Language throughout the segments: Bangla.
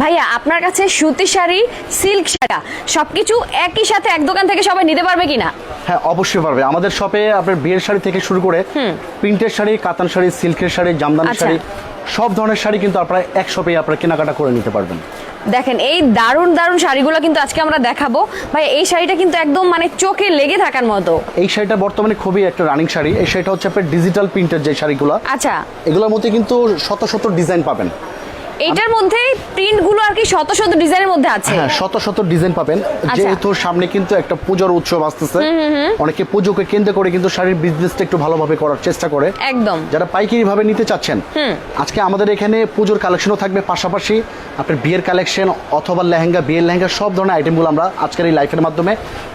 ভাইয়া আপনার কাছে সুতি শাড়ি সিল্ক শাড়ি সবকিছু একই সাথে এক দোকান থেকে সবাই নিতে পারবে কিনা? হ্যাঁ অবশ্যই পারবে। আমাদের শপে আপনার বিয়ের শাড়ি থেকে শুরু করে প্রিন্টের শাড়ি কাতান শাড়ি সিল্কের শাড়ি জামদানি আচ্ছা। শাড়ি সব ধরনের শাড়ি কিন্তু আপনারা এক শপে আপনারা কেনাকাটা করে নিতে পারবেন। দেখেন এই দারুণ দারুণ শাড়িগুলো কিন্তু আজকে আমরা দেখাবো। ভাই এই শাড়িটা কিন্তু একদম মানে চোখে লেগে থাকার মতো। এই শাড়িটা বর্তমানে খুবই একটা রানিং শাড়ি। এই শাড়িটা হচ্ছে আপনার ডিজিটাল প্রিন্টের যে শাড়িগুলো আচ্ছা। এগুলোর মধ্যে কিন্তু শত শত ডিজাইন পাবেন। এইটার মধ্যে প্রিন্টগুলো আর কি শত শত ডিজাইনের মধ্যে আছে। হ্যাঁ শত শত ডিজাইন পাবেন। আচ্ছা। যেহেতু সামনে কিন্তু একটা পুজোর উৎসব আসতেছে অনেকে পুজোকে কেন্দ্র করে কিন্তু শাড়ির বিজনেসটা একটু ভালোভাবে করার চেষ্টা করে। একদম। যারা পাইকারি ভাবে নিতে চাচ্ছেন আজকে আমাদের এখানে পুজোর কালেকশনও থাকবে। পাশাপাশি আপনার বিয়ের কালেকশন অথবা লেহেঙ্গা বিয়ের লেহেঙ্গা সব ধরনের আইটেমগুলো আমরা আজকের এই লাইফের মাধ্যমে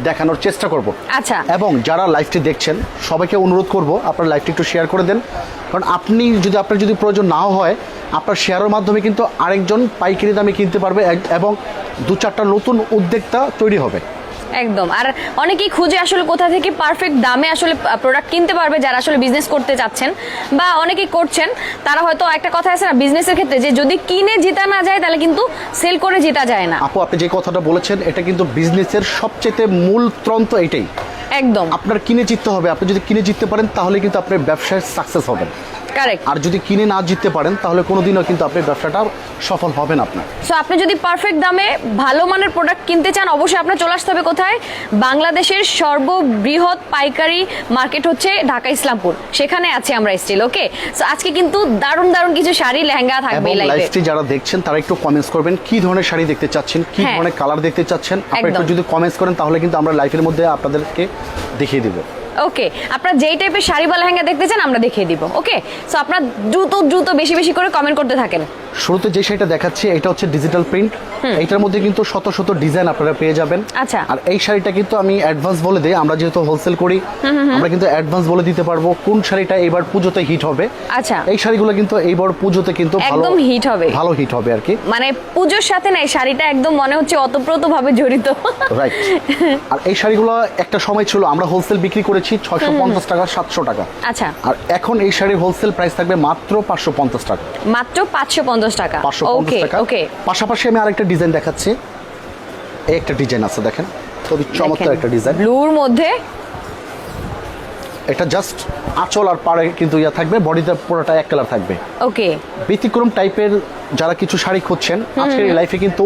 দেখানোর চেষ্টা করব। আচ্ছা। এবং যারা লাইভটি দেখছেন সবাইকে অনুরোধ করব আপনার লাইভটি একটু শেয়ার করে দেন। কারণ আপনি যদি আপনার যদি প্রয়োজন নাও হয় আপনার শেয়ারের মাধ্যমে কিন্তু আরেকজন পাইকারি দামে কিনতে পারবে এবং দু চারটা নতুন উদ্যোক্তা তৈরি হবে। একদম। আর অনেকেই খুঁজে আসলে কোথা থেকে পারফেক্ট দামে আসলে প্রোডাক্ট কিনতে পারবে যারা আসলে বিজনেস করতে চাচ্ছেন বা অনেকেই করছেন। তারা হয়তো একটা কথা আছে না বিজনেসের ক্ষেত্রে যে যদি কিনে জিতা না যায় তাহলে কিন্তু সেল করে জিতা যায় না। আপু আপনি যে কথাটা বলেছেন এটা কিন্তু বিজনেসের সবচেয়ে মূল ত্রন্ত এটাই। একদম। আপনার কিনে জিততে হবে। আপনি যদি কিনে জিততে পারেন তাহলে কিন্তু আপনার ব্যবসায় সাকসেস হবেন কারেক্ট আর যদি কিনে না জিততে পারেন তাহলে কোনোদিনও কিন্তু আপনার ব্যবসাটা সফল হবেন আপনার সো আপনি যদি পারফেক্ট দামে ভালো মানের প্রোডাক্ট কিনতে চান অবশ্যই আপনার চলে আসতে হবে কোথায়? বাংলাদেশের সর্ববৃহৎ পাইকারি মার্কেট হচ্ছে ঢাকা ইসলামপুর। সেখানে আছে আমরা স্টিল ওকে সো আজকে কিন্তু দারুণ দারুণ কিছু শাড়ি লেহেঙ্গা থাকবে এই লাইভে যারা দেখছেন তারা একটু কমেন্টস করবেন কি ধরনের শাড়ি দেখতে চাচ্ছেন কি হ্যাঁ। ধরনের কালার দেখতে চাচ্ছেন? আপনি একটু যদি কমেন্টস করেন তাহলে কিন্তু আমরা লাইফের মধ্যে আপনাদেরকে দেখিয়ে দিব। ওকে আপনারা যেই টাইপের শাড়ি বা লেহেঙ্গা দেখতে চান, আমরা দেখিয়ে দিব ওকে সো আপনারা দ্রুত দ্রুত, বেশি বেশি করে কমেন্ট করতে থাকেন। শুরুতে যে শাড়িটা দেখাচ্ছি এটা হচ্ছে ডিজিটাল প্রিন্ট এইটার মধ্যে কিন্তু শত শত ডিজাইন আপনারা পেয়ে যাবেন। আচ্ছা। আর এই শাড়িটা কিন্তু আমি অ্যাডভান্স বলে দিই আমরা যেহেতু হোলসেল করি আমরা কিন্তু অ্যাডভান্স বলে দিতে পারব কোন শাড়িটা এবার পুজোতে হিট হবে। আচ্ছা। এই শাড়িগুলো কিন্তু এইবার পুজোতে কিন্তু ভালো একদম hit হবে। ভালো হিট হবে আর কি। মানে পুজোর সাথে না এই শাড়িটা একদম মনে হচ্ছে অতপ্রত ভাবে জড়িত। রাইট আর এই শাড়িগুলো একটা সময় ছিল আমরা হোলসেল বিক্রি করেছি ছয়শো পঞ্চাশ টাকা সাতশো টাকা। আচ্ছা। আর এখন এই শাড়ির হোলসেল প্রাইস থাকবে মাত্র পাঁচশো পঞ্চাশ টাকা। মাত্র পাঁচশো পঞ্চাশ টাকা। ওকে ওকে পাশাপাশি আমি আরেকটা ডিজাইন দেখাচ্ছি। এই একটা ডিজাইন আছে দেখেন। খুবই চমৎকার একটা ডিজাইন। ব্লুর মধ্যে এটা জাস্ট আঁচল আর পাড়ে কিন্তু ইয়া থাকবে বডিতে পুরোটা এক কালার থাকবে। ওকে ব্যতিক্রম টাইপের যারা কিছু শাড়ি খুঁজছেন আজকের লাইফে কিন্তু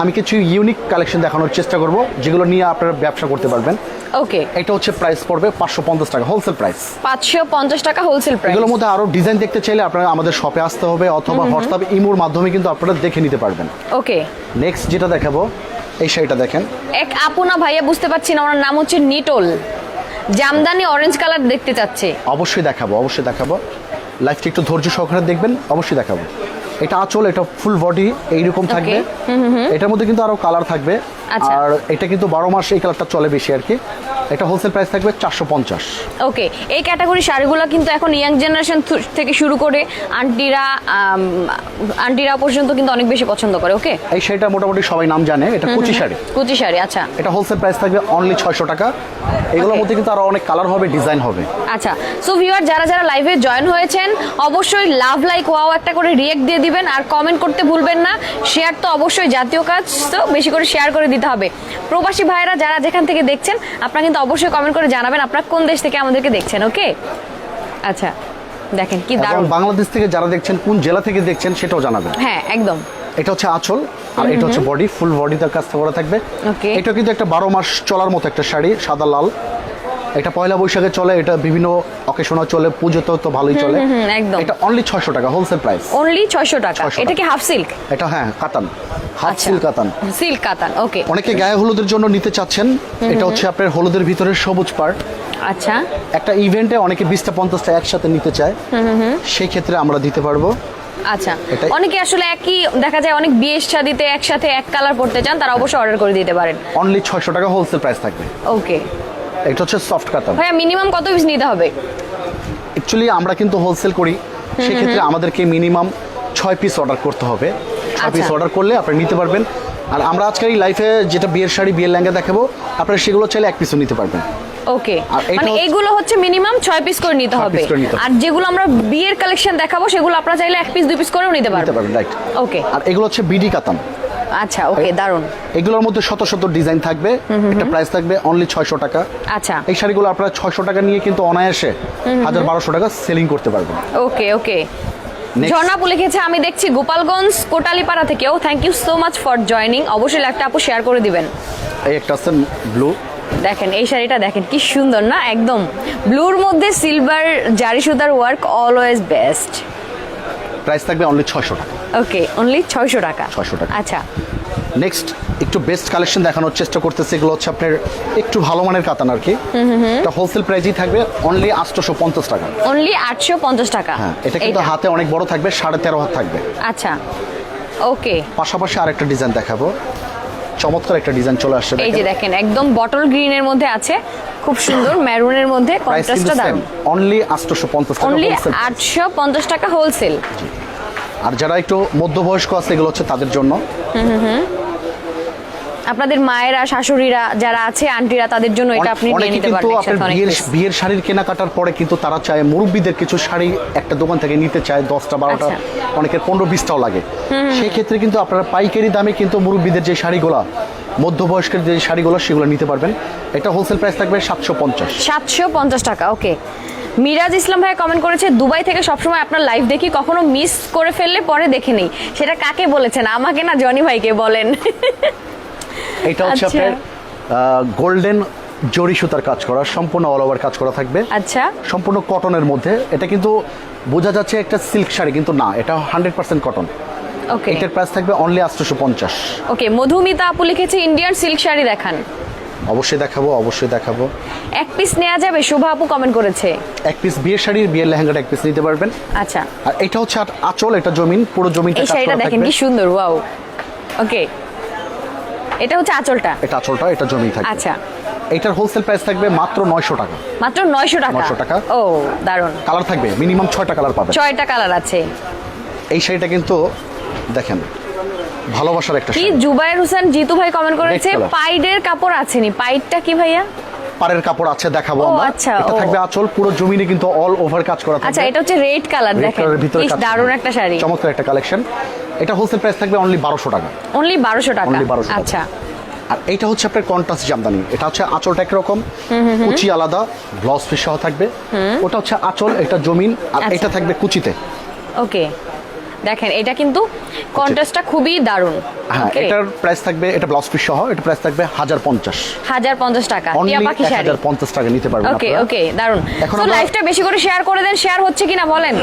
আমি কিছু ইউনিক কালেকশন দেখানোর চেষ্টা করব যেগুলো নিয়ে আপনারা ব্যবসা করতে পারবেন। ওকে এটা হচ্ছে প্রাইস পড়বে পাঁচশো পঞ্চাশ টাকা হোলসেল প্রাইস পাঁচশো পঞ্চাশ টাকা হোলসেল প্রাইস এগুলোর মধ্যে আরও ডিজাইন দেখতে চাইলে আপনারা আমাদের শপে আসতে হবে অথবা হোয়াটসঅ্যাপ ইমোর মাধ্যমে কিন্তু আপনারা দেখে নিতে পারবেন। ওকে নেক্সট যেটা দেখাবো এই শাড়িটা দেখেন। এক আপুনা ভাইয়া বুঝতে পারছি না ওনার নাম হচ্ছে নিটোল। জামদানি অরেঞ্জ কালার দেখতে চাচ্ছে। অবশ্যই দেখাবো অবশ্যই দেখাবো। লাইফটা একটু ধৈর্য সহকারে দেখবেন অবশ্যই দেখাবো। এটা আঁচল এটা ফুল বডি এইরকম থাকবে। এটার মধ্যে কিন্তু আরও কালার থাকবে। আচ্ছা। আর এটা কিন্তু বারো মাস এই কালারটা চলে বেশি আর কি। এটা হোলসেল প্রাইস থাকবে চারশো পঞ্চাশ। ওকে এই ক্যাটাগরি শাড়িগুলো কিন্তু এখন ইয়াং জেনারেশন থেকে শুরু করে আন্টিরা আন্টিরা পর্যন্ত কিন্তু অনেক বেশি পছন্দ করে ওকে এই শাড়িটা মোটামুটি সবাই নাম জানে এটা কুচি শাড়ি। কুচি শাড়ি আচ্ছা। এটা হোলসেল প্রাইস থাকবে অনলি ছয়শো টাকা। এগুলোর মধ্যে কিন্তু আরও অনেক কালার হবে ডিজাইন হবে। আচ্ছা সো ভিউয়ার যারা যারা লাইভে জয়েন হয়েছেন অবশ্যই লাভ লাইক ওয়াও একটা করে রিয়েক্ট দিয়ে দিবেন আর কমেন্ট করতে ভুলবেন না। শেয়ার তো অবশ্যই জাতীয় কাজ তো বেশি করে শেয়ার করে দিতে হবে। প্রবাসী ভাইরা যারা যেখান থেকে দেখছেন আপনারা কিন্তু অবশ্যই কমেন্ট করে জানাবেন আপনারা কোন দেশ থেকে আমাদেরকে দেখছেন ওকে আচ্ছা দেখেন কি দারুণ দারুণ। বাংলাদেশ থেকে যারা দেখছেন কোন জেলা থেকে দেখছেন সেটাও জানাবেন। হ্যাঁ একদম। এটা হচ্ছে আঁচল আর এটা হচ্ছে বডি ফুল বডি তার কাজ করা থাকবে। ওকে এটা কিন্তু একটা বারো মাস চলার মতো একটা শাড়ি সাদা লাল। এটা পয়লা বৈশাখে চলে এটা বিভিন্ন অকেশনে চলে পুজোতেও তো ভালোই চলে। একদম। এটা অনলি ছয়শো টাকা হোলসেল প্রাইস অনলি ছয়শো টাকা। 600 এটা কি হাফ সিল্ক এটা হ্যাঁ কাতান হাফ আচ্ছা। সিল কাতান সিল্ক কাতান ওকে অনেকে গায়ে হলুদের জন্য নিতে চাচ্ছেন। এটা হচ্ছে আপনার হলুদের ভিতরে সবুজ পার্ট আচ্ছা। একটা ইভেন্টে অনেকে বিশটা পঞ্চাশটা একসাথে নিতে চায়। সেই ক্ষেত্রে আমরা দিতে পারব। আচ্ছা। অনেকে আসলে একই দেখা যায় অনেক বিয়ের শাদিতে একসাথে এক কালার পড়তে চান তারা অবশ্যই অর্ডার করে দিতে পারেন। অনলি ছয়শো টাকা হোলসেল প্রাইস থাকবে। ওকে এটা হচ্ছে সফট কাতান ভাইয়া মিনিমাম কত পিস নিতে হবে? অ্যাকচুয়ালি আমরা কিন্তু হোলসেল করি। সেক্ষেত্রে আমাদেরকে মিনিমাম ছয় পিস অর্ডার করতে হবে। ছয় পিস আচ্ছা। অর্ডার করলে আপনি নিতে পারবেন। আর আমরা আজকের এই লাইফে যেটা বিয়ের শাড়ি বিয়ের লেহেঙ্গা দেখাবো আপনারা সেগুলো চাইলে এক পিসও নিতে পারবেন। ওকে মানে এইগুলো হচ্ছে মিনিমাম ছয় পিস করে নিতে হবে। আর যেগুলো আমরা বিয়ের কালেকশন দেখাবো সেগুলো আপনারা চাইলে এক পিস দুই পিস করেও নিতে পারবেন। রাইট ওকে আর এগুলো হচ্ছে বিডি কাতান আচ্ছা ওকে দারুণ এগুলোর মধ্যে শত শত ডিজাইন থাকবে একটা প্রাইস থাকবে অনলি ছয়শো টাকা। আচ্ছা। এই শাড়িগুলো আপনারা ছয়শো টাকা নিয়ে কিন্তু অনায়াসে হাজার বারোশো টাকা সেলিং করতে পারবেন। ওকে ওকে. ঝর্ণাপু লিখেছে আমি দেখছি গোপালগঞ্জ কোটালীপাড়া থেকেও thank you so much for joining অবশ্যই লাইভটা আপু শেয়ার করে দিবেন। এই একটা আছে ব্লু দেখেন এই শাড়িটা দেখেন কি সুন্দর না? একদম। ব্লুর মধ্যে সিলভার জারি সুতার ওয়ার্ক অলওয়েজ বেস্ট প্রাইস থাকবে অনলি ছয়শো টাকা। ওকে অনলি ছয়শো টাকা। 600 টাকা। আচ্ছা। নেক্সট একটু বেস্ট কালেকশন দেখানোর চেষ্টা করতেছে এগুলো হচ্ছে আপনার একটু ভালো মানের কাতান আর কি। এটা হোলসেল প্রাইসই থাকবে অনলি আটশোশো পঞ্চাশ টাকা। অনলি আটশো পঞ্চাশ টাকা। হ্যাঁ এটা কিন্তু হাতে অনেক বড় থাকবে সাড়ে তেরো হাত থাকবে। আচ্ছা। ওকে পাশাপাশি আরেকটা ডিজাইন দেখাবো। চমৎকার একটা ডিজাইন চলে আসছে এই যে দেখেন। একদম বটল গ্রিনের মধ্যে আছে খুব সুন্দর মেরুনের মধ্যে কন্ট্রাস্টটা সেম অনলি আটশোশো পঞ্চাশ টাকা অনলি wholesale। আটশো পঞ্চাশ টাকা হোলসেল আর যারা একটু মধ্যবয়স্ক আছে এগুলো হচ্ছে তাদের জন্য। আপনাদের মায়েরা শাশুড়িরা যারা আছে আন্টিরা তাদের জন্য এটা আপনি নিয়ে নিতে অনেক বিয়ের। বিয়ের শাড়ির কেনাকাটার পরে কিন্তু তারা চায় মুরব্বীদের কিছু শাড়ি একটা দোকান থেকে নিতে চায় দশটা বারোটা আচ্ছা। অনেকের পনেরো বিশটাও লাগে। সেই ক্ষেত্রে কিন্তু আপনারা পাইকারি দামে কিন্তু মুরব্বীদের যে শাড়িগুলো মধ্যবয়স্কের যে শাড়িগুলো সেগুলো নিতে পারবেন। এটা হোলসেল প্রাইস থাকবে সাতশো পঞ্চাশ। সাতশো পঞ্চাশ টাকা ওকে মিরাজ ইসলাম ভাই কমেন্ট করেছে দুবাই থেকে সবসময় আপনার লাইভ দেখি কখনো মিস করে ফেললে পরে দেখে নেই। সেটা কাকে বলেছেন? আমাকে না জনি ভাইকে বলেন। এটা হচ্ছে আচ্ছা। আপনার গোল্ডেন জরি সুতার কাজ করা সম্পূর্ণ অল ওভার কাজ করা থাকবে। আচ্ছা। সম্পূর্ণ কটনের মধ্যে। এটা কিন্তু বোঝা যাচ্ছে একটা সিল্ক শাড়ি কিন্তু না এটা হান্ড্রেড পার্সেন্ট কটন ওকে এটার প্রাইস থাকবে অনলি আটশোশো পঞ্চাশ। ওকে মধুমিতা আপু লিখেছে ইন্ডিয়ান সিল্ক শাড়ি দেখান। অবশ্যই দেখাবো অবশ্যই দেখাবো। এক পিস নেওয়া যাবে শোভা আপু কমেন্ট করেছে। এক পিস বিয়ের শাড়ির বিয়ের লেহেঙ্গাটা এক পিস নিতে পারবেন। আচ্ছা। আর এটা হচ্ছে আঁচল এটা জমিন পুরো জমিনটা এই শাড়িটা দেখেন কি সুন্দর ওয়াও ওকে এটা হচ্ছে আচলটা? এটা আচলটা এটা জমি থাকে আচ্ছা। এটার হোলসেল প্রাইস থাকবে মাত্র নয়শো টাকা। মাত্র নয়শো টাকা? 900 টাকা। ও দারুণ কালার থাকবে মিনিমাম ছয়টা কালার পাবেন ছয়টা কালার আছে। এই শাড়িটা কিন্তু দেখেন ভালোবাসার একটা কি জুবায়ের হোসেন জিতু ভাই কমেন্ট করেছে পাইডের কাপড় আছেনি। পাইডটা কি ভাইয়া? পাড়ের কাপড় আছে দেখাবো আমরা। আচ্ছা, এটা থাকবে আঁচল পুরো জমিনে কিন্তু অল ওভার কাজ করা থাকবে। আচ্ছা এটা হচ্ছে রেড কালার দেখেন। ভিতরে দারুণ একটা শাড়ি। চমৎকার একটা কালেকশন এটা হোলসেল প্রাইস থাকবে অনলি বারোশো টাকা। অনলি বারোশো টাকা? Only 1200 আচ্ছা। আর এটা হচ্ছে আপনার কন্ট্রাস্ট জামদানি। এটা হচ্ছে আঁচলটা একরকম কুচি আলাদা ব্লাউজ পিস সহ থাকবে। ওটা হচ্ছে আঁচল এটা জমিন আর আচ্ছা। এটা থাকবে কুচিতে। ওকে দেখেন এটা কিন্তু কন্ট্রাস্টটা খুবই দারুণ। হ্যাঁ এটার প্রাইস থাকবে এটা ব্লাউজ পিস সহ এটা প্রাইস থাকবে হাজার পঞ্চাশ। হাজার পঞ্চাশ টাকা অনলি টিয়া পাখি শাড়ি। হাজার পঞ্চাশ টাকা নিতে পারবেন ওকে ওকে দারুণ এখন তো লাইভটা বেশি করে শেয়ার করে দেন শেয়ার হচ্ছে কিনা বলেন?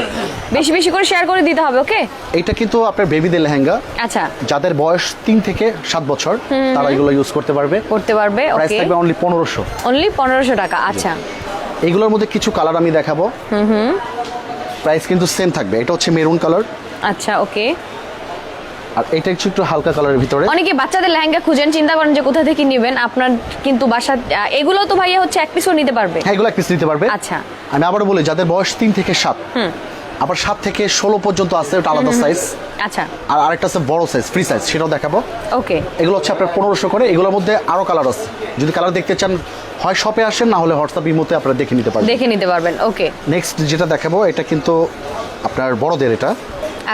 বেশি বেশি করে শেয়ার করে দিতে হবে ওকে এটা কিন্তু আপনার বেবিদের লেহেঙ্গা। আচ্ছা। যাদের বয়স তিন থেকে সাত বছর তারা এগুলো ইউজ করতে পারবে। করতে পারবে প্রাইস থাকবে অনলি পনেরোশো। অনলি পনেরোশো টাকা আচ্ছা। এগুলোর মধ্যে কিছু কালার আমি দেখাবো। প্রাইস কিন্তু সেম থাকবে। এটা হচ্ছে মেরুন কালার। আচ্ছা ওকে। আর এটা হচ্ছে একটু হালকা কালারের ভিতরে। অনেকে বাচ্চাদের লেহেঙ্গা খুঁজেন চিন্তা করেন যে কোথা থেকে নেবেন। আপনার কিন্তু বাসা এগুলো তো ভাইয়া হচ্ছে এক পিসও নিতে পারবে। হ্যাঁ এগুলো এক পিস নিতে পারবে। আচ্ছা। আমি আবারও বলি যাদের বয়স তিন থেকে সাত আবার সাত থেকে ষোলো পর্যন্ত আছে ওটা আলাদা সাইজ আচ্ছা। আর আরেকটা আছে বড় সাইজ ফ্রি সাইজ সেটাও দেখাবো। ওকে। এগুলো হচ্ছে আপনার পনেরোশো করে এগুলোর মধ্যে আরও কালার আছে। যদি কালার দেখতে চান হয় শপে আসেন না হলে হোয়াটসঅ্যাপ ইমোতে আপনারা দেখে নিতে পারবেন। দেখে নিতে পারবেন ওকে। নেক্সট যেটা দেখাবো এটা কিন্তু আপনার বড়দের এটা।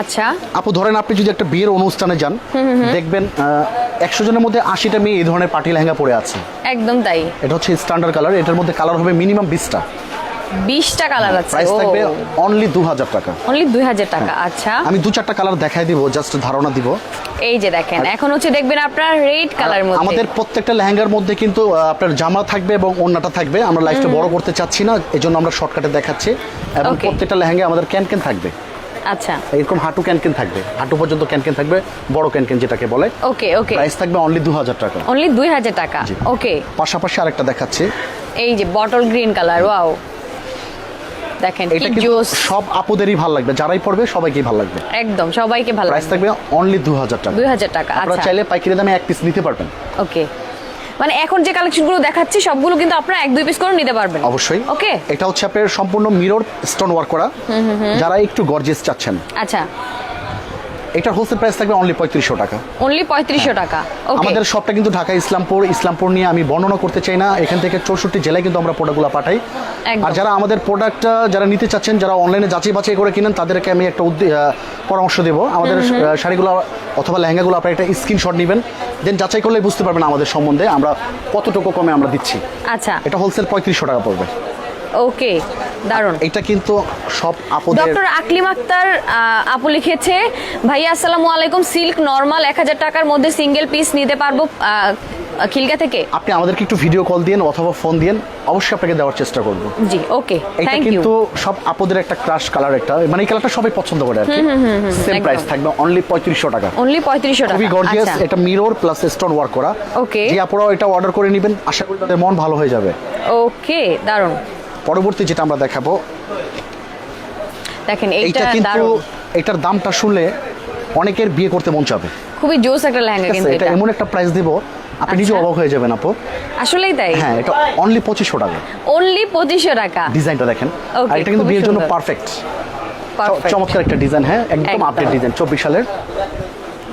আচ্ছা। আপু ধরেন আপনি যদি একটা বিয়ের অনুষ্ঠানে যান দেখবেন একশো জনের মধ্যে আশিটা মেয়ে এই ধরনের পাটি লেহেঙ্গা পরে আছে। একদম তাই। এটা হচ্ছে স্ট্যান্ডার্ড কালার এটার মধ্যে কালার হবে মিনিমাম বিশটা। বিশটা কালার আছে। প্রাইস থাকবে অনলি দু হাজার টাকা। অনলি দুই হাজার টাকা আচ্ছা। আমি দু চারটা কালার দেখাই দিব জাস্ট ধারণা দিব। এই যে দেখেন এখন হচ্ছে দেখবেন আপনার রেড কালার মধ্যে। আমাদের প্রত্যেকটা লেহেঙ্গার মধ্যে কিন্তু আপনার জামা থাকবে এবং ওন্নাটা থাকবে। আমরা লাইফটা বড় করতে চাচ্ছি না এই জন্য আমরা শর্টকাটে দেখাচ্ছি। এবং প্রত্যেকটা লেহেঙ্গা আমাদের ক্যান ক্যান থাকবে। আচ্ছা। এরকম হাঁটু ক্যান ক্যান থাকবে। হাঁটু পর্যন্ত ক্যান ক্যান থাকবে বড় ক্যান ক্যান যেটাকে বলে। ওকে ওকে প্রাইস থাকবে অনলি দু হাজার টাকা। অনলি দুই হাজার টাকা ওকে পাশাপাশি আরেকটা দেখাচ্ছি। এই যে বটল গ্রিন কালার ওয়াও দেখেন এটা জোস। সব আপুদেরই ভালো লাগবে যারাই পড়বে সবাইকেই ভালো লাগবে। একদম সবাইকে ভালো প্রাইস থাকবে অনলি দু হাজার টাকা। দুই হাজার টাকা আপনারা আচ্ছা। চাইলে পাইকারি দামে এক পিস নিতে পারবেন। ওকে। মানে এখন যে কালেকশনগুলো দেখাচ্ছি সবগুলো কিন্তু আপনারা এক দুই পিস করে নিতে পারবেন। অবশ্যই। ওকে। এটা হচ্ছে আপনার সম্পূর্ণ মিরর স্টোন ওয়ার্ক করা যারা একটু গর্জিয়াস চাচ্ছেন। আচ্ছা। এটা হোলসেল প্রাইস থাকবে অনলি পঁয়ত্রিশশো টাকা। অনলি পঁয়ত্রিশশো টাকা। ওকে আমাদের শপটা কিন্তু ঢাকা ইসলামপুর ইসলামপুর নিয়ে আমি বর্ণনা করতে চাই না। এখান থেকে চৌষট্টি জেলায় কিন্তু আমরা প্রোডাক্টগুলো পাঠাই। আর যারা আমাদের প্রোডাক্ট যারা নিতে চাচ্ছেন যারা অনলাইনে যাচাই বাছাই করে কিনেন তাদেরকে আমি একটা পরামর্শ দেবো। আমাদের শাড়িগুলো অথবা লেহেঙ্গাগুলো আপনারা একটা স্ক্রিনশট নেবেন। দেন যাচাই করলে বুঝতে পারবেন আমাদের সম্বন্ধে আমরা কতটুকু কমে আমরা দিচ্ছি। আচ্ছা। এটা হোলসেল পঁয়ত্রিশশো টাকা পড়বে। ওকে দারুণ এটা কিন্তু সব আপুদের ডক্টর আকলিম আক্তার আপু লিখেছে ভাইয়া আসসালামু আলাইকুম। সিল্ক নরমাল এক হাজার টাকার মধ্যে সিঙ্গেল পিস নিতে পারব খিলগা থেকে? আপনি আমাদেরকে একটু ভিডিও কল দিন অথবা ফোন দিন অবশ্যই আপনাকে দেওয়ার চেষ্টা করব। জি ওকে এটা থ্যাংক ইউ কিন্তু সব আপুদের একটা ক্রাশ কালার একটা মানে এই কালারটা সবাই পছন্দ করে আর কি। সেম প্রাইস থাকবে অনলি পঁয়ত্রিশশো টাকা। অনলি পঁয়ত্রিশশো টাকা খুবই গর্জিয়াস আচ্ছা। এটা মিরর প্লাস স্টোন ওয়ার্ক করা। ওকে যে আপনারাও এটা অর্ডার করে নেবেন আশা করি তাদের মন ভালো হয়ে যাবে। ওকে দারুণ পরবর্তী যেটা আমরা দেখাবো দেখেন এইটা কিন্তু এটার দামটা শুনলে অনেকের বিয়ে করতে মন চাবে। খুবই জোস একটা লেহেঙ্গা কিন্তু এটা এমন একটা প্রাইস দিব আপনি নিজে আচ্ছা। অবাক হয়ে যাবেন আপু। আসলেই তাই? হ্যাঁ এটা অনলি পঁচিশশো টাকা। অনলি পঁচিশশো টাকা। ডিজাইনটা দেখেন। আর এটা কিন্তু বিয়ের জন্য। পারফেক্ট চমৎকার একটা ডিজাইন হ্যাঁ একদম। আপডেট ডিজাইন চব্বিশ সালের।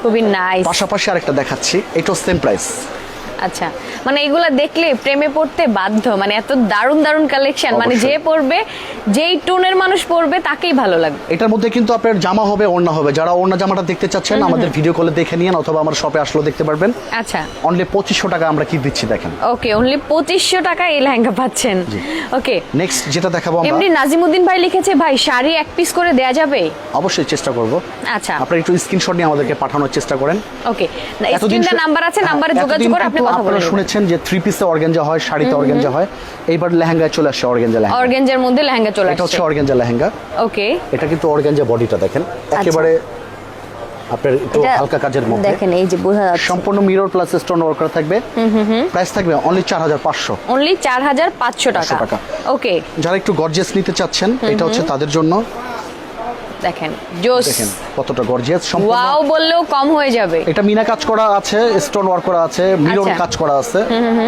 খুবই নাইস পাশাপাশি আরেকটা দেখাচ্ছি এটাও সেম প্রাইস আচ্ছা মানে এগুলা দেখলে প্রেমে পড়তে বাধ্য মানে এত দারুণ দারুণ কালেকশন মানে যে পড়বে যেই টোনের মানুষ পড়বে তাকেই ভালো লাগবে। এটার মধ্যে কিন্তু আপনার জামা হবে ওড়না হবে। যারা ওড়না জামাটা দেখতে চাচ্ছেন আমাদের ভিডিও কলে দেখে নিন অথবা আমার শপে আসলেও দেখতে পারবেন। আচ্ছা। অনলি পঁচিশশো টাকা আমরা কি দিচ্ছি দেখেন। ওকে অনলি পঁচিশশো টাকা এই লেহেঙ্গা পাচ্ছেন। ওকে নেক্সট যেটা দেখাবো আমরা এমনি নাজিমুদ্দিন ভাই লিখেছে ভাই শাড়ি এক পিস করে দেয়া যাবে? অবশ্যই চেষ্টা করব। আচ্ছা। আপনারা একটু স্ক্রিনশট নিয়ে আমাদেরকে পাঠানোর চেষ্টা করেন। ওকে স্ক্রিনটা নাম্বার আছে হ্যাঁ, নাম্বারে যোগাযোগ করে আপনি কথা বলে শুনেছেন যে থ্রি পিসে হয় শাড়িতে হয়। এইবার লেহেঙ্গায় চলে আসছে লেহেঙ্গা। মধ্যে লেহেঙ্গা চলে এটা হচ্ছে আসছে। লেহেঙ্গা। ওকে। এটা কিন্তু বডিটা দেখেন। একেবারে আপনার একটু হালকা কাজের মধ্যে। দেখেন এই যে বোঝা যাচ্ছে। সম্পূর্ণ মিরর প্লাস স্টোন ওয়ার্ক করা থাকবে। প্রাইস থাকবে অনলি চার হাজার পাঁচশো। অনলি চার হাজার পাঁচশো টাকা। টাকা। ওকে যারা একটু গর্জিয়াস নিতে চাচ্ছেন এটা হচ্ছে তাদের জন্য। দেখেন জোস। দেখেন কতটা গর্জিয়াস সম্পূর্ণ। ওয়াও বললেও কম হয়ে যাবে। এটা মিনা কাজ করা আছে স্টোন ওয়ার্ক করা আছে মিরর আচ্ছা। কাজ করা আছে।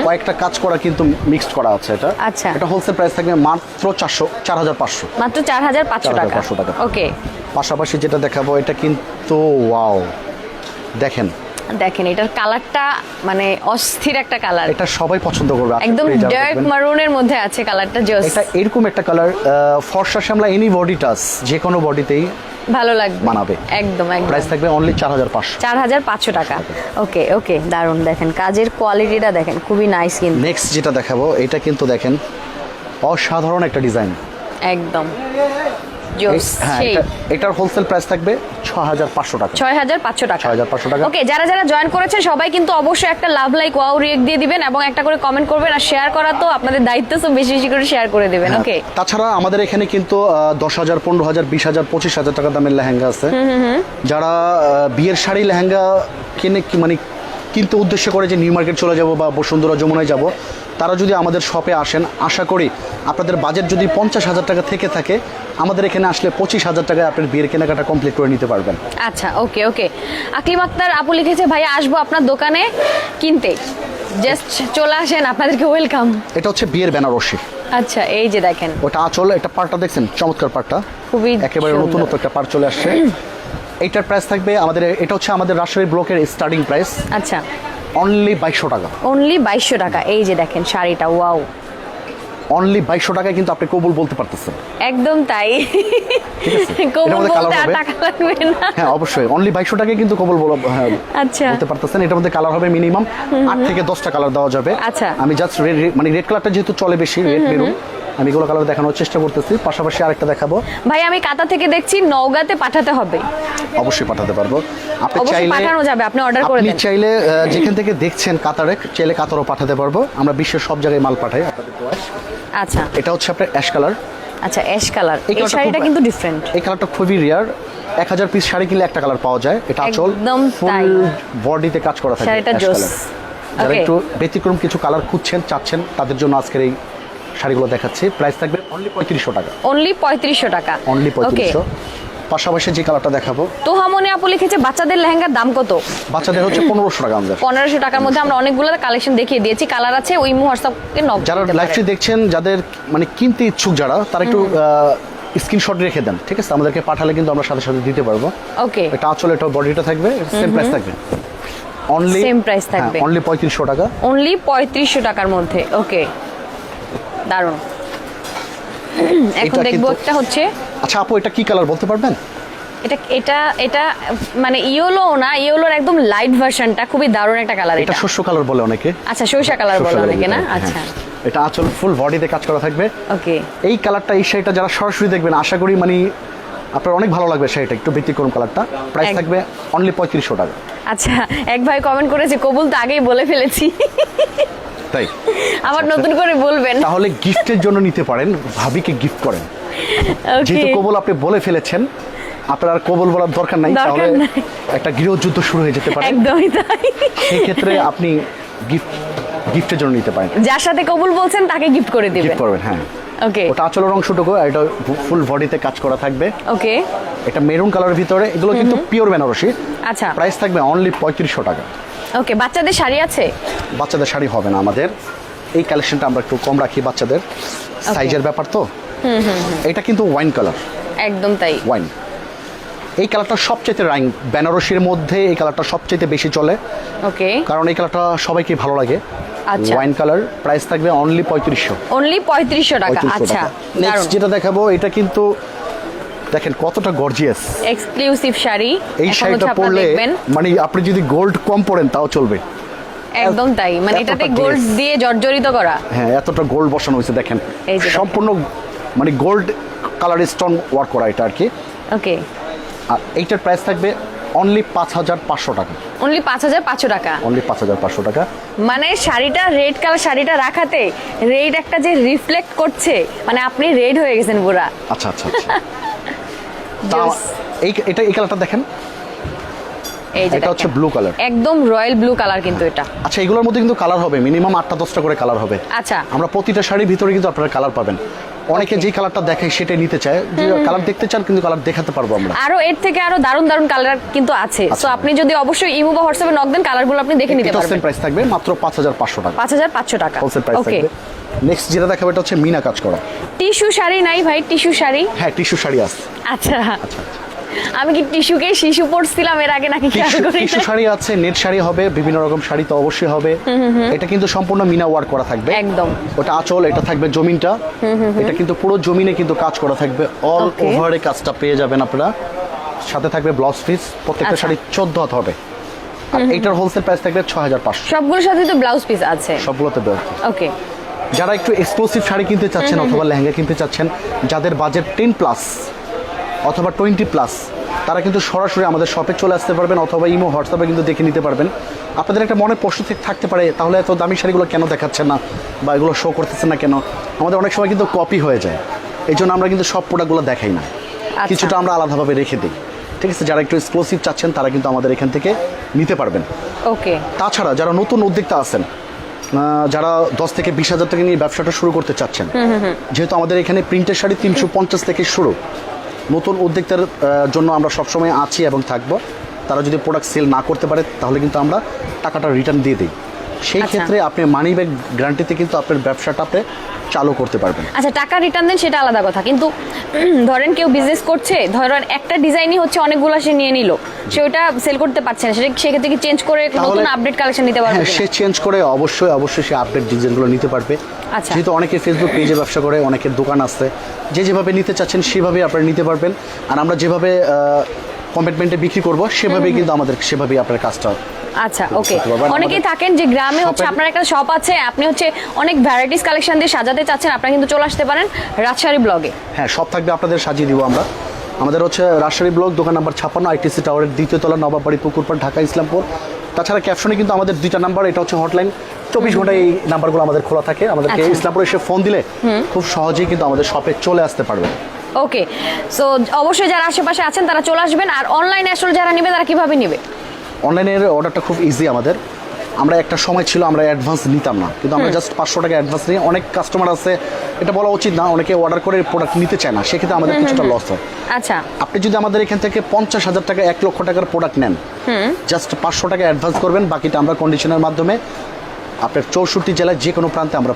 কয়েকটা কাজ করা কিন্তু মিক্সড করা আছে এটা। আচ্ছা। এটা হোলসেল প্রাইস থাকবে মাত্র চারশো চার হাজার পাঁচশো। মাত্র চার হাজার পাঁচশো টাকা। 4,500 টাকা। ওকে পাশাপাশি যেটা দেখাবো এটা কিন্তু ওয়াও দেখেন দেখেন এটার কালারটা মানে অস্থির একটা কালার। এটা সবাই পছন্দ করবে। একদম ডার্ক মারুনের মধ্যে আছে কালারটা জোস এটা এরকম একটা কালার ফর্সা শ্যামলা এনি বডি টাচ যে কোনো বডিতেই ভালো লাগবে। মানাবে। একদম একদম। প্রাইস থাকবে অনলি চার হাজার পাঁচশো। চার হাজার পাঁচশো টাকা। ওকে ওকে দারুণ দেখেন কাজের কোয়ালিটিটা দেখেন খুবই নাইস কিন্তু। নেক্সট যেটা দেখাবো এটা কিন্তু দেখেন অসাধারণ একটা ডিজাইন একদম। জোস হ্যাঁ এটা- এটার হোলসেল প্রাইস থাকবে ছ হাজার পাঁচশো টাকা। ছয় হাজার পাঁচশো টাকা। 6,500 টাকা। ওকে যারা যারা জয়েন করেছে সবাই কিন্তু অবশ্যই একটা লাভ লাইক ওয়াও রিয়েক্ট দিয়ে দিবেন এবং একটা করে কমেন্ট করবেন আর শেয়ার করা তো আপনাদের দায়িত্ব তো বেশি বেশি করে শেয়ার করে দিবেন। হ্যাঁ, ওকে তাছাড়া আমাদের এখানে কিন্তু দশ হাজার পনেরো হাজার বিশ হাজার পঁচিশ হাজার টাকা দামের লেহেঙ্গা আছে। যারা বিয়ের শাড়ি লেহেঙ্গা কিনে কি মানে কিনতে উদ্দেশ্য করে যে নিউ মার্কেট চলে যাব বা বসুন্ধরা যমুনায় যাব তারা যদি আমাদের শপে আসেন আশা করি আপনাদের বাজেট যদি পঞ্চাশ হাজার টাকা থেকে থাকে আমাদের এখানে আসলে পঁচিশ হাজার টাকায় আপনার বিয়ের কেনাকাটা কমপ্লিট করে নিতে পারবেন। আচ্ছা ওকে ওকে। আকলিম আক্তার আপু লিখেছে ভাইয়া আসব আপনার দোকানে কিনতে। জাস্ট চলে আসেন আপনাদেরকে ওয়েলকাম এটা হচ্ছে বিয়ের বেনারসি। আচ্ছা এই যে দেখেন। ওটা আঁচল এটা পার্টটা দেখছেন? চমৎকার পার্টটা খুবই একেবারে নতুন একটা পার্ট চলে আসছে। এইটার প্রাইস থাকবে আমাদের এটা হচ্ছে আমাদের রাজশাহী ব্লকের স্টার্টিং প্রাইস আচ্ছা। অনলি বাইশশো টাকা। অনলি বাইশশো টাকা। এই যে দেখেন শাড়িটা ওয়াও অনলি বাইশশো টাকায় কিন্তু আপনি কবুল বলতে পারতেছেন। একদম তাই? এটার বলতে আর টাকা লাগবে না। হ্যাঁ অবশ্যই। অনলি বাইশশো টাকায় কিন্তু কবুল বল- হ্যাঁ, আচ্ছা। বলতে পারতেছেন। এটার মধ্যে কালার হবে মিনিমাম আট থেকে দশটা কালার দেওয়া যাবে। আচ্ছা। আমি জাস্ট রেড মানে রেড কালারটা যেহেতু চলে বেশি রেড মেরুন আমি এগুলো কালার দেখানোর চেষ্টা করতেছি পাশাপাশি আরেকটা দেখাবো। ভাই আমি কাতা থেকে দেখছি নওগাঁতে পাঠাতে হবে। অবশ্যই পাঠাতে পারব। আপনি চাইলে পাঠানো যাবে, আপনি order করে আপনি চাইলে যেখান থেকে দেখছেন কাতারে চাইলে কাতারও পাঠাতে পারব। আমরা বিশ্বের সব জায়গায় মাল পাঠাই আপনাদের আচ্ছা। এটা হচ্ছে আপনার অ্যাশ কালার আচ্ছা অ্যাশ কালার এই শাড়িটা কিন্তু ডিফারেন্ট এই কালারটা খুবই রিয়ার এক হাজার পিস শাড়ি কিনলে একটা কালার পাওয়া যায়। এটা আচল একদম। ফুল বডিতে কাজ করা থাকে শাড়িটা জোস। যারা একটু ব্যতিক্রম কিছু কালার খুঁজছেন চাচ্ছেন তাদের জন্য আজকের এই শাড়িগুলো দেখাচ্ছি। প্রাইস থাকবে অনলি পঁয়ত্রিশশো টাকা। অনলি পঁয়ত্রিশশো টাকা। অনলি পঁয়ত্রিশশো। পাশাপাশি যে কালারটা দেখাবো। তোহামনে আপু লিখেছে বাচ্চাদের লেহেঙ্গার দাম কত? বাচ্চাদের হচ্ছে পনেরোশো টাকা আমাদের। পনেরোশো টাকার মধ্যে আমরা অনেকগুলো কালেকশন দেখিয়ে দিয়েছি। কালার আছে ওই হোয়াটসঅ্যাপকে নক যারা লাইভটি দেখছেন যাদের মানে কিনতে ইচ্ছুক যারা তারা একটু স্ক্রিনশট রেখে দেন ঠিক আছে? আমাদেরকে পাঠালে কিন্তু আমরা সাথে সাথে দিতে পারব। ওকে এটা আসলে এটা বডিটা থাকবে সেম প্রাইস থাকবে। অনলি Same price থাকবে। অনলি পঁয়ত্রিশশো টাকা। অনলি পঁয়ত্রিশশো টাকার মধ্যে ওকে দারুণ। এখন দেখব একটা হচ্ছে আচ্ছা আপু এটা কি কালার বলতে পারবেন? এটা এটা এটা মানে ইয়েলো না ইয়েলোর একদম লাইট ভার্সনটা খুবই দারুণ একটা কালার এটা এটা। শস্য কালার বলে অনেকে। আচ্ছা সরিষা কালার বলে অনেকে না? হ্যাঁ। আচ্ছা। এটা আচল ফুল বডিতে কাজ করা থাকবে। ওকে এই কালারটা এই শাড়িটা যারা সরাসরি দেখবেন আশা করি মানে আপনার অনেক ভালো লাগবে শাড়িটা একটু ব্যতিক্রম কালারটা প্রাইস থাকবে অনলি পঁয়ত্রিশশো টাকা। আচ্ছা এক ভাই কমেন্ট করেছে কবুল তো আগেই বলে ফেলেছি। তাই? আবার নতুন করে বলবেন। তাহলে গিফটের জন্য নিতে পারেন ভাবিকে গিফট করেন। যেহেতু কবল আপনি বলে ফেলেছেন আপনার কবল বলার দরকার নাই তাহলে একটা গৃহযুদ্ধ শুরু হয়ে যেতে পারে। একদমই তাই। সেই ক্ষেত্রে আপনি গিফট গিফটের জন্য নিতে পারেন। যার সাথে কবুল বলছেন তাকে গিফট করে দিবেন। গিফট করবেন হ্যাঁ। ওকে ওটা আচলের অংশটুকু এটা ফুল বডিতে কাজ করা থাকবে। ওকে এটা মেরুন কালারের ভিতরে এগুলো কিন্তু পিওর বেনারসি আচ্ছা। প্রাইস থাকবে অনলি পঁয়ত্রিশশো টাকা। ওকে বাচ্চাদের শাড়ি আছে? বাচ্চাদের শাড়ি হবে না আমাদের। এই কালেকশনটা আমরা একটু কম রাখি বাচ্চাদের। সাইজের ব্যাপার তো? এটা কিন্তু ওয়াইন কালার একদম তাই। ওয়াইন এই কালারটা সবচেয়ে রাইং বেনারসির মধ্যে এই কালারটা সবচেয়ে বেশি চলে। ওকে কারণ এই কালারটা সবাইকে ভালো লাগে। আচ্ছা। ওয়াইন কালার প্রাইস থাকবে অনলি পঁয়ত্রিশশো। অনলি পঁয়ত্রিশশো টাকা আচ্ছা। নেক্সট যেটা দেখাবো এটা কিন্তু দেখেন কতটা গর্জিয়াস এক্সক্লুসিভ শাড়ি এই শাড়িটা পরলে মানে আপনি যদি গোল্ড কম পরেন তাও চলবে। একদম তাই মানে এটাতে গোল্ড দিয়ে জর্জরিত করা। হ্যাঁ এতটা গোল্ড বসানো হয়েছে দেখেন। এই যে সম্পূর্ণ মানে গোল্ড কালার স্টোন ওয়ার্ক করা এটা আর কি। ওকে আর এইটার প্রাইস থাকবে অনলি পাঁচ হাজার পাঁচশো টাকা। অনলি পাঁচ হাজার পাঁচশো টাকা। অনলি পাঁচ হাজার পাঁচশো টাকা। মানে শাড়িটা রেড কালার শাড়িটা রাখাতে রেড একটা যে রিফ্লেক্ট করছে মানে আপনি রেড হয়ে গেছেন পুরা। আচ্ছা আচ্ছা আচ্ছা। এই এটা এই কালারটা দেখেন। এই যে এটা হচ্ছে ব্লু কালার একদম রয়্যাল ব্লু কালার কিন্তু এটা। আচ্ছা এগুলোর মধ্যে কিন্তু কালার হবে। মিনিমাম আটটা দশটা করে কালার হবে। আচ্ছা। আমরা প্রতিটা শাড়ির ভিতরে কিন্তু আপনারা কালার পাবেন। অনেকে যে কালারটা দেখে সেটাই নিতে চায়। যে কালার দেখতে চান কিন্তু কালার দেখাতে পারব আমরা। আরও এর থেকে আরও দারুণ দারুণ কালার কিন্তু আছে। আচ্ছা। সো আপনি যদি অবশ্যই ইমো বা হোয়াটসঅ্যাপে নক দেন কালারগুলো আপনি দেখে নিতে পারবেন। প্রাইস থাকবে মাত্র পাঁচ হাজার পাঁচশো টাকা। পাঁচ হাজার পাঁচশো টাকা। হোলসেল প্রাইস থাকবে। নেক্সট যেটা দেখাবো এটা হচ্ছে মিনা কাজ করা। টিস্যু শাড়ি নাই ভাই টিস্যু শাড়ি। হ্যাঁ টিস্যু শাড়ি আছে। আচ্ছা। আমি কি টিস্যুকে শিশু পড়ছিলাম এর আগে নাকি খেয়াল টিস্যু করি টিস্যু শাড়ি আছে নেট শাড়ি হবে বিভিন্ন রকম শাড়ি তো অবশ্যই হবে। এটা কিন্তু সম্পূর্ণ মিনা ওয়ার্ক করা থাকবে। একদম। ওটা আঁচল এটা থাকবে জমিনটা। এটা কিন্তু পুরো জমিনে কিন্তু কাজ করা থাকবে। অল ওভারে কাজটা পেয়ে যাবেন আপনারা। সাথে থাকবে ব্লাউজ পিস প্রত্যেকটা আচ্ছা। শাড়ি চোদ্দ হাত হবে। আর এইটার হোলসেল প্রাইস থাকবে ছ হাজার পাঁচশো। সবগুলোর সাথে তো ব্লাউজ পিস আছে। সবগুলোতে দেওয়া ওকে যারা একটু এক্সক্লুসিভ শাড়ি কিনতে চাচ্ছেন অথবা লেহেঙ্গা কিনতে চাচ্ছেন যাদের বাজেট টেন প্লাস অথবা টোয়েন্টি প্লাস তারা কিন্তু সরাসরি আমাদের শপে চলে আসতে পারবেন অথবা ইমো হোয়াটসঅ্যাপে কিন্তু দেখে নিতে পারবেন। আপনাদের একটা মনে প্রশ্ন থাকতে পারে তাহলে এত দামি শাড়িগুলো কেন দেখাচ্ছেন না বা এগুলো শো করতেছেন না কেন? আমাদের অনেক সময় কিন্তু কপি হয়ে যায়। এই জন্য আমরা কিন্তু সব প্রোডাক্টগুলো দেখাই না। আচ্ছা। কিছুটা আমরা আলাদাভাবে রেখে দিই। ঠিক আছে যারা একটু এক্সক্লুসিভ চাচ্ছেন তারা কিন্তু আমাদের এখান থেকে নিতে পারবেন। ওকে তাছাড়া যারা নতুন উদ্যোক্তা আছেন যারা দশ থেকে বিশ হাজার থেকে নিয়ে ব্যবসাটা শুরু করতে চাচ্ছেন। যেহেতু আমাদের এখানে প্রিন্টের শাড়ি তিনশো পঞ্চাশ থেকে শুরু। নতুন উদ্যোক্তার জন্য আমরা সবসময় আছি এবং থাকব। তারা যদি প্রোডাক্ট সেল না করতে পারে তাহলে কিন্তু আমরা টাকাটা রিটার্ন দিয়ে দিই। সেই আচ্ছা। ক্ষেত্রে আপনি মানি ব্যাগ গ্যারান্টিতে কিন্তু আপনার ব্যবসাটা আপনি চালু করতে পারবেন। আচ্ছা টাকা রিটার্ন দেন সেটা আলাদা কথা। কিন্তু ধরেন কেউ বিজনেস করছে ধরেন একটা ডিজাইনই হচ্ছে অনেকগুলো সে নিয়ে নিল। সে ওটা সেল করতে পারছে না। সেটা সেক্ষেত্রে কি চেঞ্জ করে নতুন আপডেট কালেকশন নিতে পারবে হ্যাঁ সে চেঞ্জ করে অবশ্যই অবশ্যই সে আপডেট ডিজাইনগুলো নিতে পারবে। আচ্ছা। যেহেতু অনেকে ফেসবুক পেজে ব্যবসা করে অনেকের দোকান আছে। যে যেভাবে নিতে চাচ্ছেন সেভাবে আপনারা নিতে পারবেন। আর আমরা যেভাবে কমিটমেন্টে বিক্রি করব সেভাবেই কিন্তু আমাদের সেভাবেই আপনার কাজটা আচ্ছা ওকে অনেকেই আমাদের থাকেন যে গ্রামে হচ্ছে আপনার একটা শপ আছে আপনি হচ্ছে অনেক ভ্যারাইটিস কালেকশন দিয়ে সাজাতে চাচ্ছেন আপনারা কিন্তু চলে আসতে পারেন রাজশাহী ব্লগে হ্যাঁ সব থাকবে আপনাদের সাজিয়ে দিব আমরা। আমাদের হচ্ছে রাজশাহী ব্লক দোকান নাম্বার ছাপ্পান্ন আইটিসি টাওয়ারের দ্বিতীয় তলা নবাবাড়ি পুকুরপাড় ঢাকা ইসলামপুর। তাছাড়া ক্যাপশনে কিন্তু আমাদের দুইটা নাম্বার এটা হচ্ছে হটলাইন চব্বিশ ঘণ্টা এই নাম্বারগুলো আমাদের খোলা থাকে। আমাদেরকে আচ্ছা। ইসলামপুরে এসে ফোন দিলে খুব সহজেই কিন্তু আমাদের শপে চলে আসতে পারবে। ওকে সো অবশ্যই যারা আশেপাশে আছেন তারা চলে আসবেন। আর অনলাইনে আসলে যারা নেবে তারা কীভাবে নেবে? অনলাইনের অর্ডারটা খুব ইজি আমাদের। আমরা একটা সময় ছিল আমরা অ্যাডভান্স নিতাম না। কিন্তু আমরা জাস্ট পাঁচশো টাকা অ্যাডভান্স নিয়ে অনেক কাস্টমার আছে। এটা বলা উচিত না অনেকে অর্ডার করে প্রোডাক্ট নিতে চায় না। সেক্ষেত্রে আমাদের কিছুটা লস হয়। আচ্ছা। আপনি যদি আমাদের এখান থেকে পঞ্চাশ হাজার টাকা এক লক্ষ টাকার প্রোডাক্ট নেন জাস্ট পাঁচশো টাকা অ্যাডভান্স করবেন বাকিটা আমরা কন্ডিশনের মাধ্যমে আপনার চৌষট্টি জেলায় যে কোনো প্রান্তে আমরা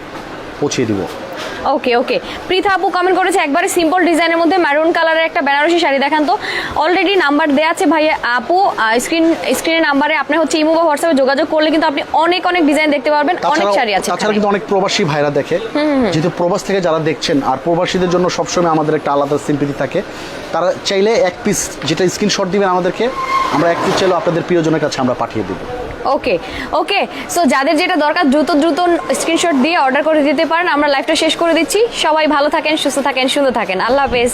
পৌঁছিয়ে দিব। ওকে ওকে পৃথা আপু কমেন্ট করেছে একবারে সিম্পল ডিজাইনের মধ্যে ম্যারুন কালারের একটা বেনারসি শাড়ি দেখান তো। অলরেডি নাম্বার দেওয়া আছে ভাই আপু স্ক্রিন স্ক্রিনের নাম্বারে আপনি হচ্ছে ইমো বা হোয়াটসঅ্যাপে যোগাযোগ করলে কিন্তু আপনি অনেক অনেক ডিজাইন দেখতে পারবেন অনেক শাড়ি আছে তাছাড়া কিন্তু অনেক প্রবাসী ভাইরা দেখে। যেহেতু প্রবাস থেকে যারা দেখছেন আর প্রবাসীদের জন্য সবসময় আমাদের একটা আলাদা সিম্পিতি থাকে তারা চাইলে এক পিস যেটা স্ক্রিনশট দিবেন আমাদেরকে আমরা এক পিস চাইলেও আপনাদের প্রিয়জনের কাছে আমরা পাঠিয়ে দেবো। ওকে ওকে সো যাদের যেটা দরকার, দ্রুত দ্রুত স্ক্রিনশট দিয়ে অর্ডার করে দিতে পারেন। আমরা লাইভটা শেষ করে দিচ্ছি। সবাই ভালো থাকেন, সুস্থ থাকেন, সুন্দর থাকেন। আল্লাহ হাফেজ।